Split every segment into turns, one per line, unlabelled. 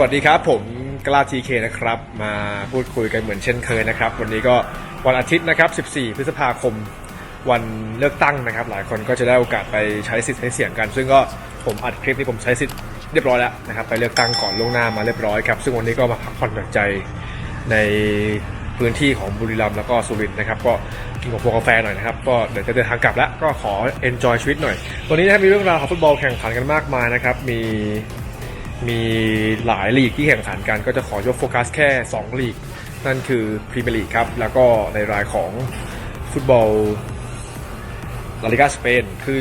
สวัสดีครับ ผมกล้าทีเคนะครับ มาพูดคุยกันเหมือนเช่นเคยนะครับ วันนี้ก็วันอาทิตย์นะครับ 14 พฤษภาคมวันเลือกตั้งนะครับ หลายคนก็จะได้โอกาสไปใช้สิทธิ์ใช้เสียงกัน ซึ่งก็ผมอัดคลิปนี้ผมใช้สิทธิ์เรียบร้อยแล้วนะครับ ไปเลือกตั้งก่อนล่วงหน้ามาเรียบร้อยครับ ซึ่งวันนี้ก็มาพักผ่อนหย่อนใจในพื้นที่ของบุรีรัมย์แล้วก็สุรินทร์นะครับ ก็กินกาแฟกาแฟหน่อยนะครับ ก็เดี๋ยวจะเดินทางกลับแล้ว ก็ขอ enjoy ชีวิตหน่อย วันนี้นะครับมีเรื่องราวของฟุตบอลแข่งขันกันมากมายนะครับ มี มีหลายลีกที่แข่งขันกันก็จะขอยกโฟกัสแค่ 2 ลีก นั่นคือพรีเมียร์ลีกครับ แล้วก็ในรายของฟุตบอลลาลิกาสเปนคือ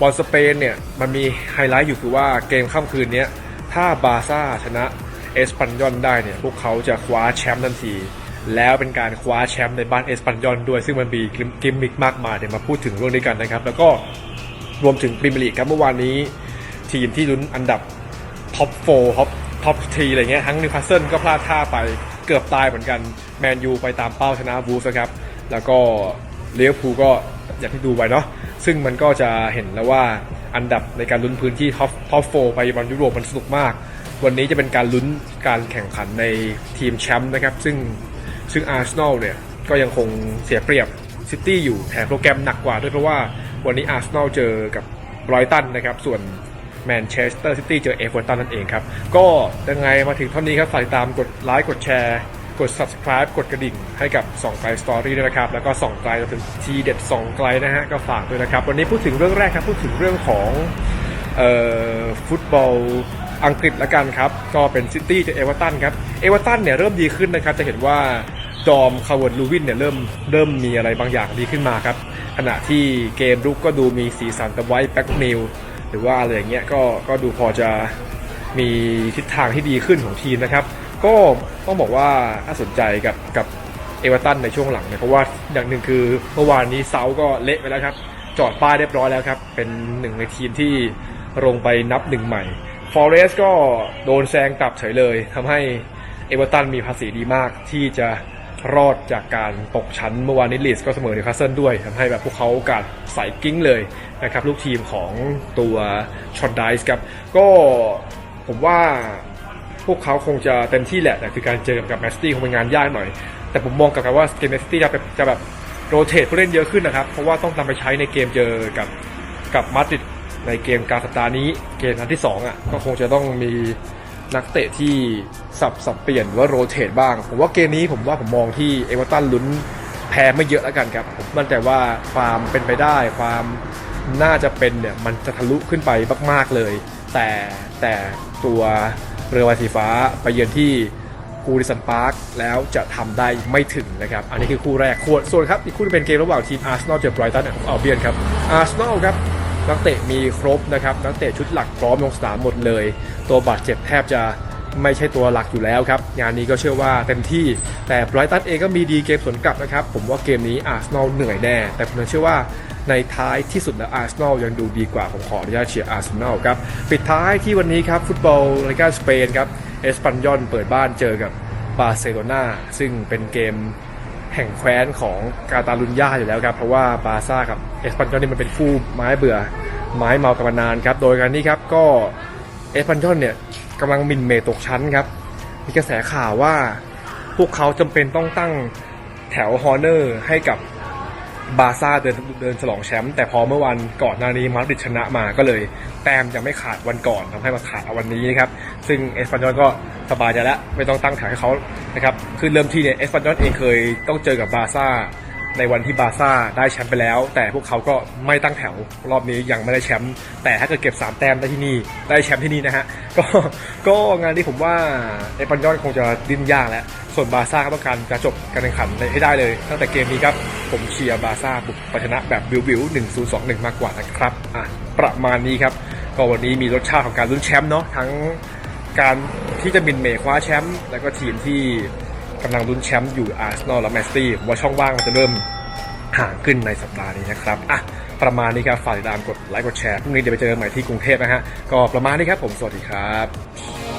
บอลสเปนเนี่ยมันมีไฮไลท์อยู่คือว่าเกมค่ำคืนนี้ถ้าบาร์ซ่าชนะเอสปันยอนได้เนี่ยพวกเขาจะคว้าแชมป์ทันที แล้วเป็นการคว้าแชมป์ในบ้านเอสปันยอนด้วย ซึ่งมันมีกิมมิกมากมายเดี๋ยวมาพูดถึงเรื่องนี้กันนะครับ แล้วก็รวมถึงพรีเมียร์ลีกครับเมื่อวานนี้ ทีมที่ลุ้นอันดับ ท็อปโฟท็อปท็อปทีอะไรเงี้ยทั้งนิวคาสเซิลก็พลาดท่าไปเกือบตายเหมือนกัน แมนยูไปตามเป้าชนะวูฟนะครับ แล้วก็เลี้ยวพูก็อย่างที่ดูไปเนาะซึ่งมันก็จะเห็นแล้วว่าอันดับในการลุ้นพื้นที่ท็อปท็อปโฟไปบอลยุโรปมันสนุกมาก วันนี้จะเป็นการลุ้นการแข่งขันในทีมแชมป์นะครับ ซึ่งซึ่งอาร์เซนอลเนี่ยก็ยังคงเสียเปรียบซิตี้อยู่แถมโปรแกรมหนักกว่าด้วยเพราะว่าวันนี้อาร์เซนอลเจอกับไบรตันนะครับ ส่วน แมนเชสเตอร์ซิตี้เจอเอเวอร์ตันนั่นเองครับ ก็ยังไงมาถึงเท่านี้ครับฝากติดตามกดไลค์กดแชร์ กด subscribe กดกระดิ่งให้กับส่องไกลสตอรี่ด้วยนะครับ แล้วก็ส่องไกลจนถึงทีเด็ดส่องไกลนะฮะ ก็ฝากด้วยนะครับ วันนี้พูดถึงเรื่องแรกครับ พูดถึงเรื่องของเอ่อฟุตบอลอังกฤษละกันครับ ก็เป็นซิตี้เจอเอเวอร์ตันครับเอเวอร์ตันเนี่ยเริ่มดีขึ้นนะครับ จะเห็นว่าดอมคาร์เวิร์ดลูวินเนี่ยเริ่มเริ่มมีอะไรบางอย่างดีขึ้นมาครับ ขณะที่เกมรุกก็ดูมีสีสันแต่ไว้แบ็กนิว หรือว่าอะไรอย่างเงี้ยก็ก็ดูพอจะมีทิศทางที่ดีขึ้นของทีมนะครับ ก็ต้องบอกว่าน่าสนใจกับกับเอเวอร์ตันในช่วงหลังเนี่ยเพราะว่าอย่างหนึ่งคือเมื่อวานนี้เซาก็เละไปแล้วครับ จอดป้ายเรียบร้อยแล้วครับ เป็นหนึ่งในทีมที่ลงไปนับหนึ่งใหม่ฟอเรสก็โดนแซงกลับเฉยเลยทำให้เอเวอร์ตันมีภาษีดีมากที่จะ รอดจากการตกชั้นเมื่อวานนี้ลีสก็เสมอนิวคาสเซิลด้วยทำให้แบบพวกเขาโอกาสใส่กิ้งเลยนะครับลูกทีมของตัวชอนไดส์ครับ ก็ผมว่าพวกเขาคงจะเต็มที่แหละแต่คือการเจอกับแมสตี้คงเป็นงานยากหน่อย แต่ผมมองกับกันว่าเกมแมสตี้จะแบบจะแบบโรเตทผู้เล่นเยอะขึ้นนะครับ เพราะว่าต้องนำไปใช้ในเกมเจอกับกับมาดริดในเกมการสัปดาห์นี้เกมนัดที่สองอะก็คงจะต้องมี นักเตะที่สับสับเปลี่ยนหรือว่าโรเตทบ้าง ผมว่าเกมนี้ผมว่าผมมองที่เอเวอร์ตันลุ้นแพ้ไม่เยอะแล้วกันครับผมมั่นใจว่าความเป็นไปได้ความน่าจะเป็นเนี่ยมันจะทะลุขึ้นไปมาก ๆเลย แต่แต่ตัวเรือใบสีฟ้าไปเยือนที่กูดิสันพาร์คแล้วจะทำได้ไม่ถึงนะครับ อันนี้คือคู่แรกคู่ส่วนครับอีกคู่เป็นเกมระหว่างทีมอาร์เซนอลเจอไบรตันของอัลเบียนครับอาร์เซนอลครับ นักเตะมีครบนะครับนักเตะชุดหลักพร้อมลงสนามหมดเลย ตัวบาดเจ็บแทบจะไม่ใช่ตัวหลักอยู่แล้วครับ งานนี้ก็เชื่อว่าเต็มที่ แต่ไบรตันเองก็มีดีเกมสวนกลับนะครับ ผมว่าเกมนี้อาร์เซนอลเหนื่อยแน่ แต่ผมเชื่อว่าในท้ายที่สุดแล้วอาร์เซนอลยังดูดีกว่า ผมขออนุญาตเชียร์อาร์เซนอลครับ ปิดท้ายที่วันนี้ครับ ฟุตบอลลีกาสเปนครับ เอสปันยอนเปิดบ้านเจอกับบาร์เซโลนาซึ่งเป็นเกม แห่งแคว้นของกาตาลุญญาอยู่แล้วครับ เพราะว่าบาร์ซ่ากับเอสปันยอนนี่มันเป็นคู่ไม้เบื่อ ไม้เมากันมานานครับ โดยการนี้ครับก็เอสปันยอนเนี่ยกำลังมินเมตกชั้นครับ มีกระแสข่าวว่าพวกเขาจำเป็นต้องตั้งแถวฮอร์เนอร์ให้กับ บาร์ซ่าเดินเดินฉลองแชมป์แต่พอเมื่อวันก่อนหน้านี้มาดริดชนะมาก็เลย แต้มยังไม่ขาดวันก่อนทำให้มาขาดวันนี้นะครับ ซึ่งเอสปันยอนก็สบายใจแล้ว ไม่ต้องตั้งแถวให้เขานะครับคือเริ่มที่เนี่ยเอสปันยอนเองเคยต้องเจอกับบาร์ซ่า ในวันที่บาซ่าได้แชมป์ไปแล้ว แต่พวกเขาก็ไม่ตั้งแถวรอบนี้ยังไม่ได้แชมป์แต่ถ้าเกิดเก็บ 3 แต้มได้ที่นี่ได้แชมป์ที่นี่นะฮะก็ก็งานนี้ผมว่าเอสปันยอนคงจะดิ้นยากแล้วส่วนบาซ่าก็ต้องการจะจบการแข่งขันให้ได้เลย ตั้งแต่เกมนี้ครับผมเชียร์บาซ่าบุกปชนะแบบบิวบิวหนึ่งศูนย์สองหนึ่งมากกว่านะครับอะประมาณนี้ครับก็วันนี้มีรสชาติของการลุ้นแชมป์เนาะทั้งการที่จะบินเมย์คว้าแชมป์แล้วก็ทีมที่ กำลังลุ้นแชมป์อยู่อาร์เซนอลและแมนซิตี้ว่าช่องว่างมันจะเริ่มห่างขึ้นในสัปดาห์นี้นะครับอะประมาณนี้ครับฝากติดตามกดไลค์กดแชร์พรุ่งนี้เดี๋ยวไปเจอกันใหม่ที่กรุงเทพนะฮะก็ประมาณนี้ครับผมสวัสดีครับ